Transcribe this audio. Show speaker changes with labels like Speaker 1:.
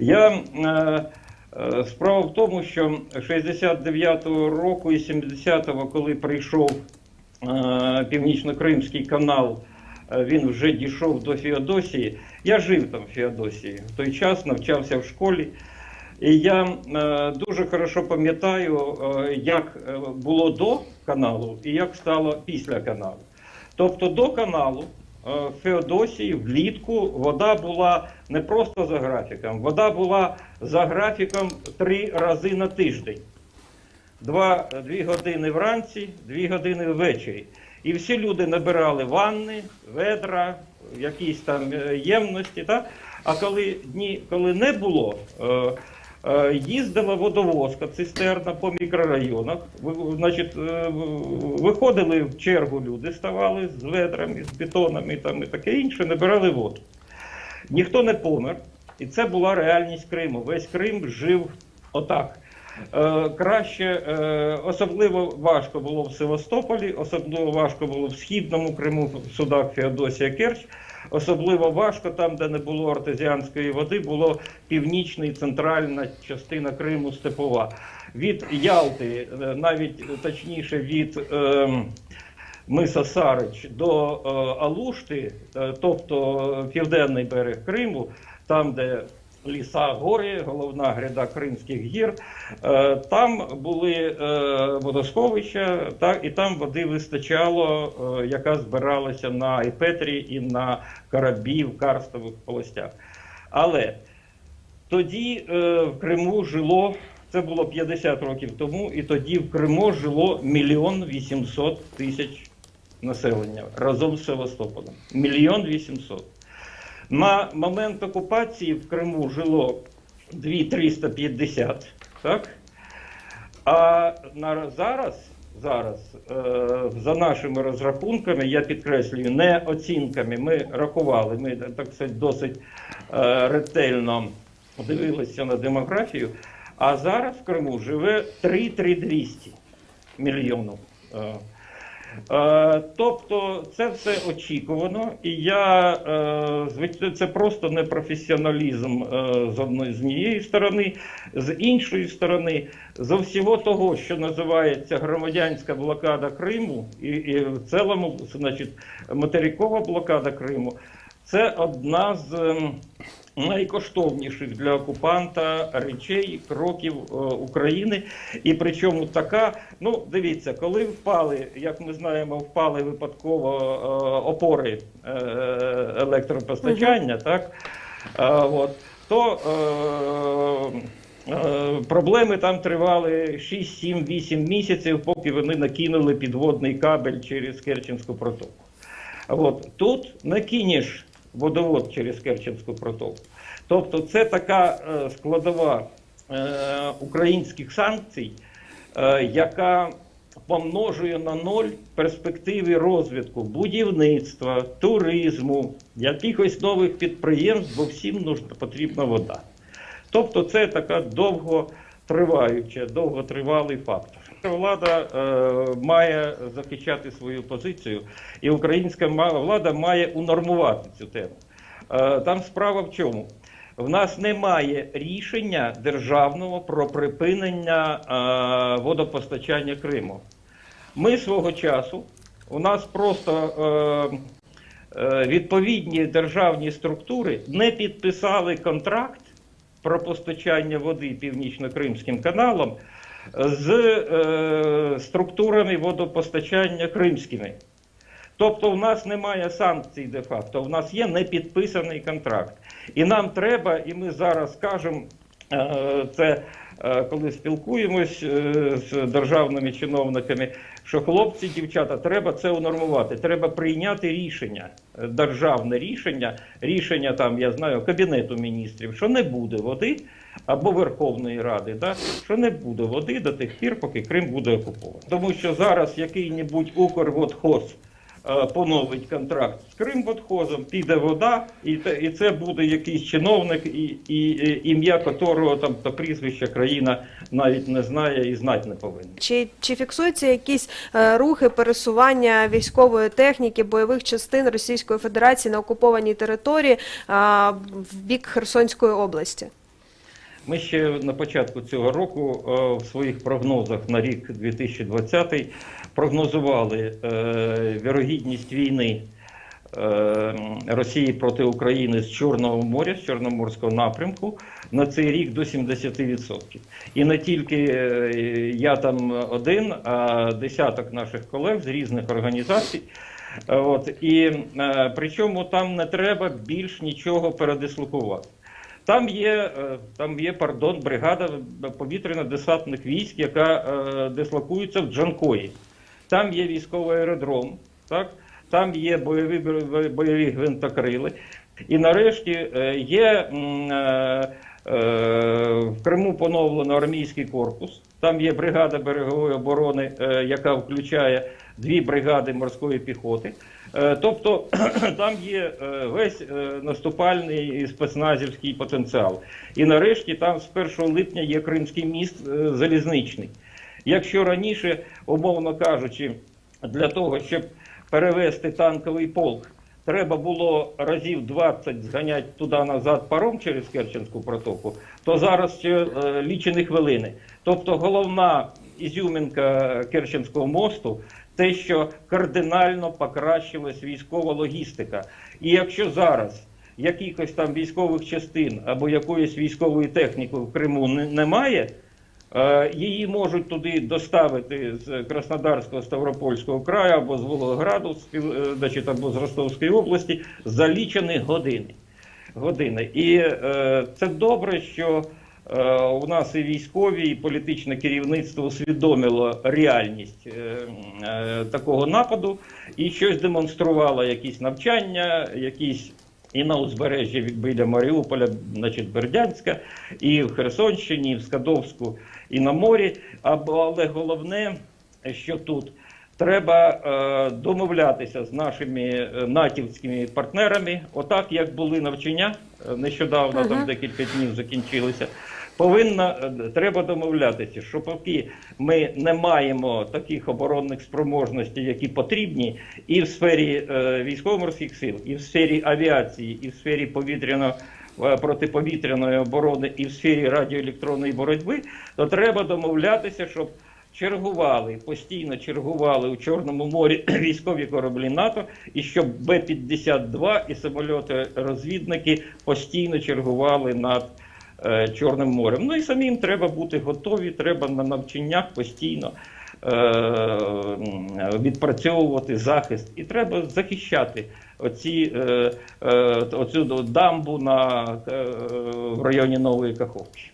Speaker 1: Я е, е, справа в тому, що 69-го року і 70-го, коли прийшов е, Північно-Кримський канал, він вже дійшов до Феодосії. Я жив там в Феодосії. В той час навчався в школі. І я дуже хорошо пам'ятаю, як було до каналу і як стало після каналу. Тобто до каналу в Феодосії влітку вода була не просто за графіком, вода була за графіком три рази на тиждень. Два, дві години вранці, дві години ввечері. І всі люди набирали ванни, ведра, якісь там е, ємності. Так? А коли дні, коли не було, е, е, їздила водовозка, цистерна по мікрорайонах. Значить, е, виходили в чергу люди, ставали з ведрами, з бетонами там, і таке інше, набирали воду. Ніхто не помер, і це була реальність Криму. Весь Крим жив отак. Е, краще, е, особливо важко було в Севастополі, особливо важко було в східному Криму, в судах Феодосія Керч. Особливо важко там, де не було артезіанської води, було північна і центральна частина Криму степова. Від Ялти, е, навіть точніше від. е, Миса Сарич до е, Алушти, е, тобто південний берег Криму, там, де ліса, гори, головна гряда Кримських гір, е, там були е, водосховища, і там води вистачало, е, яка збиралася на Іпетрі і на Карабі в карстових полостях. Але тоді в Криму жило, це було 50 років тому, і тоді в Криму жило мільйон 800 тисяч населення разом з Севастополем. Мільйон 800. На момент окупації в Криму жило 2350, так? А зараз, зараз е, за нашими розрахунками, я підкреслюю, не оцінками, ми рахували, ми так сказати, досить е, ретельно дивилися на демографію. А зараз в Криму живе 3-3200 мільйонів. Е, Тобто це все очікувано, і я е, звичайно, це просто непрофесіоналізм е, з однієї сторони, з іншої сторони, з всього того, що називається громадянська блокада Криму, і, і в цілому, значить, материкова блокада Криму, це одна з ем, найкоштовніших для окупанта речей, кроків е, України. І причому така, ну дивіться, коли впали, як ми знаємо, впали випадково е, опори е, електропостачання, так е, от, то е, проблеми там тривали 6, 7, 8 місяців, поки вони накинули підводний кабель через Керченську протоку. От тут не кинеш водовод через Керченську протоку. Тобто, це така е, складова е, українських санкцій, е, яка помножує на ноль перспективи розвитку будівництва, туризму, якихось нових підприємств, бо всім нужна потрібна вода. Тобто, це така довготриваюча, довготривалий фактор. Влада е, має захищати свою позицію, і українська влада має унормувати цю тему. Е, там справа в чому? В нас немає рішення державного про припинення е, водопостачання Криму. Ми свого часу, у нас просто е, е, відповідні державні структури не підписали контракт про постачання води північно-кримським каналом з е, структурами водопостачання кримськими. Тобто в нас немає санкцій де-факто, в нас є непідписаний контракт. І нам треба, і ми зараз кажемо, е, це е, коли спілкуємось е, з державними чиновниками, що хлопці, дівчата, треба це унормувати. Треба прийняти рішення, е, державне рішення, рішення там, я знаю, Кабінету міністрів, що не буде води або Верховної Ради, да, що не буде води до тих пір, поки Крим буде окупований. Тому що зараз який-небудь Укрводхоз е, поновить контракт з Кримводхозом, піде вода, і, і це буде якийсь чиновник, і, і, і ім'я котрого там та прізвище країна навіть не знає і знати не повинна.
Speaker 2: Чи, чи фіксуються якісь е, рухи пересування військової техніки, бойових частин Російської Федерації на окупованій території а, в бік Херсонської області?
Speaker 1: Ми ще на початку цього року е, в своїх прогнозах на рік 2020 прогнозували е, вірогідність війни е, Росії проти України з Чорного моря, з Чорноморського напрямку на цей рік до 70%. І не тільки я там один, а десяток наших колег з різних організацій. От, і причому там не треба більш нічого передислокувати. Там є, е, там є пардон, бригада повітряно-десантних військ, яка е, дислокується в Джанкої. Там є військовий аеродром, так? там є бойові, бойові гвинтокрили. І нарешті е, є е, е, в Криму поновлено армійський корпус. Там є бригада берегової оборони, е, яка включає дві бригади морської піхоти. Е, Тобто там є е, весь наступальний спецназівський потенціал. І нарешті там з 1 липня є Кримський міст залізничний. Якщо раніше, умовно кажучи, для того, щоб перевести танковий полк, треба було разів 20 зганяти туди-назад паром через Керченську протоку, то зараз ще е, лічені хвилини. Тобто головна ізюмінка Керченського мосту те, що кардинально покращилась військова логістика. І якщо зараз якихось там військових частин або якоїсь військової техніки в Криму немає, Її можуть туди доставити з Краснодарського, Ставропольського краю або з Волгограду, з е, значить, або з Ростовської області за лічені години. години. І е, це добре, що е, у нас і військові, і політичне керівництво усвідомило реальність е, е, такого нападу і щось демонструвало, якісь навчання, якісь і на узбережжі біля Маріуполя, значить Бердянська, і в Херсонщині, і в Скадовську, і на морі. Але головне, що тут треба е, домовлятися з нашими е, натівськими партнерами, отак як були навчання нещодавно, нещодавно, там декілька днів закінчилися. Повинна е, треба домовлятися, що поки ми не маємо таких оборонних спроможностей, які потрібні, і в сфері е, військово-морських сил, і в сфері авіації, і в сфері повітряно е, протиповітряної оборони, і в сфері радіоелектронної боротьби, то треба домовлятися, щоб чергували, постійно чергували у Чорному морі військові кораблі НАТО, і щоб Б-52 і самольоти-розвідники постійно чергували над Чорним морем. Ну і самим треба бути готові, треба на навчаннях постійно е, відпрацьовувати захист, і треба захищати оці, е, е, оцю дамбу на, е, в районі Нової Каховки.